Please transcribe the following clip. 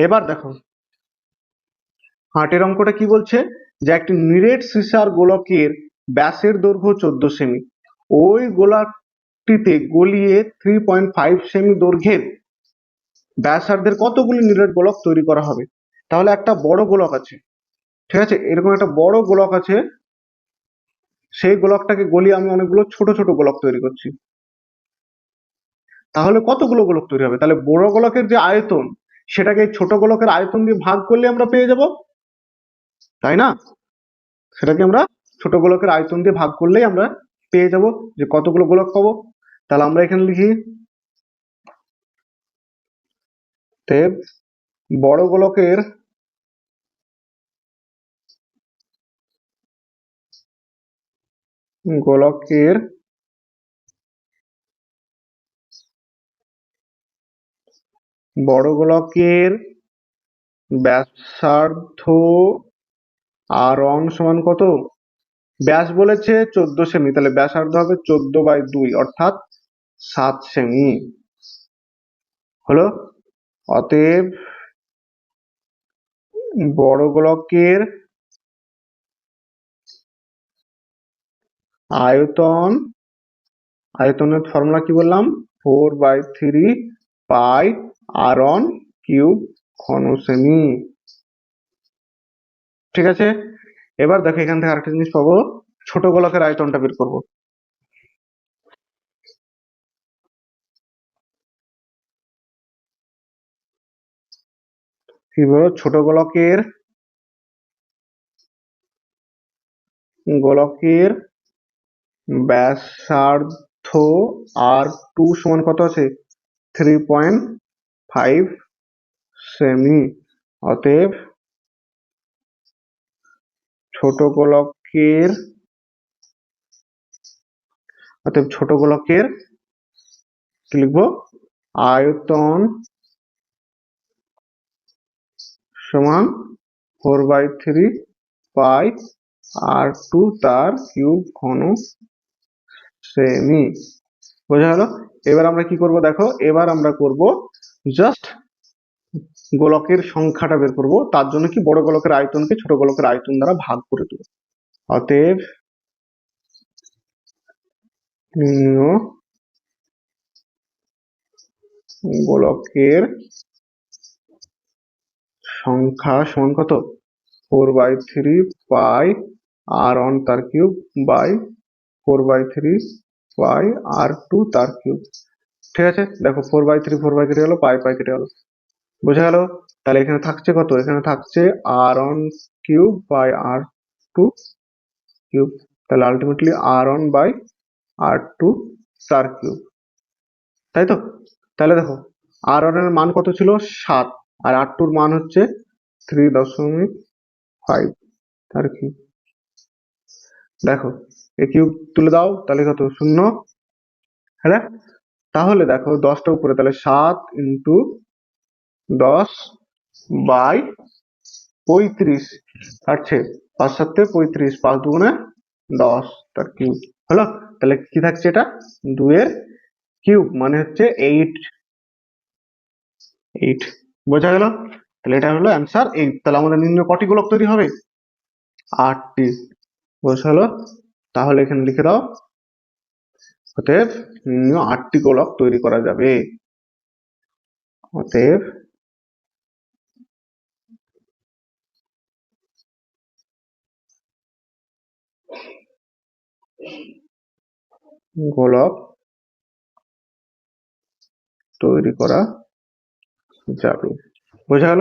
এবার দেখো। হাটের অঙ্কটা কি বলছে? যে একটি নিরেট সিসার গোলকের ব্যাসের দৈর্ঘ্য চোদ্দ সেমি। ওই গোলাকটিতে গলিয়ে থ্রি পয়েন্ট ফাইভ সেমি দৈর্ঘ্যের ব্যাসার্ধের কতগুলি নিরেট গোলক তৈরি করা হবে? তাহলে একটা বড় গোলক আছে। ঠিক আছে? এরকম একটা বড় গোলক আছে। সেই গোলকটাকে গলিয়ে আমি অনেকগুলো ছোট ছোট গোলক তৈরি করছি। তাহলে কতগুলো গোলক তৈরি হবে? তাহলে বড় গোলকের যে আয়তন সেটাকে ছোট গোলকের আয়তন দিয়ে ভাগ করলে আমরা পেয়ে যাব। তাই না? সেটাকে আমরা ছোট গোলকের আয়তন দিয়ে ভাগ করলেই আমরা পেয়ে যাব যে কতগুলো গোলক পাবো। তাহলে আমরা এখানে লিখি বড় গোলকের গোলকের বড় গোলকের ব্যাসার্ধ আর অন সমান কত? ব্যাস বলেছে চোদ্দ সেমি তাহলে ব্যাসার্ধ হবে চোদ্দ বাই দুই, অর্থাৎ সাত সেমি হলো? অতএব বড় গোলকের আয়তন, আয়তনের ফর্মুলা কি বললাম? Four by three pi r one cube ঘন সেমি ঠিক আছে? এবার দেখো এখান থেকে আরেকটা জিনিস পাবো। ছোট গোলকের আয়তনটা বের করব। ছোট গোলকের গোলকের ব্যাসার্ধ আর টু সমান কত আছে? থ্রি পয়েন্ট ফাইভ সেমি অতএব ছোট গোলকের অতএব ছোট গোলকের কি লিখব? আয়তন সমান four by three pi r two তার কিউব ঘন সেমি। বোঝা গেল? এবার আমরা কি করব দেখো? এবার আমরা করব জাস্ট গোলকের সংখ্যাটা বের করব। তার জন্য কি বড় গোলকের আয়তনকে ছোট গোলকের আয়তন দ্বারা ভাগ করে দেব। অতএব গোলকের সংখ্যা সমান কত? Four by three pi r one তার cube by four by three pi r two তার কিউব ঠিক আছে? দেখো four by three four by three হলো পাই পাই কেটে গেলো বোঝা গেল? তাহলে এখানে থাকছে কত? এখানে থাকছে r one cube by r two cube তাহলে ultimately r one by r two তার কিউব তাই তো? তাহলে দেখো আর অন এর মান কত ছিল? সাত। আর আর টুর মান হচ্ছে থ্রি দশমিক ফাইভ তার কিউব দেখো এ কিউব তুলে দাও, তাহলে কত? শূন্য। হ্যাঁ? তাহলে দেখো দশটা উপরে, তাহলে সাত ইন্টু দশ বাই পঁয়ত্রিশ আছে পাঁচ সাতে পঁয়ত্রিশ, পাঁচ দুগুণে দশ, তার কিউব। হলো? তাহলে কি থাকছে এটা? দুয়ের কিউব মানে হচ্ছে এইট। এইট। বোঝা গেল? তাহলে এটা হলো অ্যান্সার এইট। তাহলে আমাদের নিম্ন কটি গোলক তৈরি হবে? আটটি। বোঝা হলো তাহলে এখানে লিখে দাও। অতএব নিম্ন আটটি গোলক তৈরি করা যাবে। অতএব গোলক তৈরি করা যাবে। বোঝা গেল?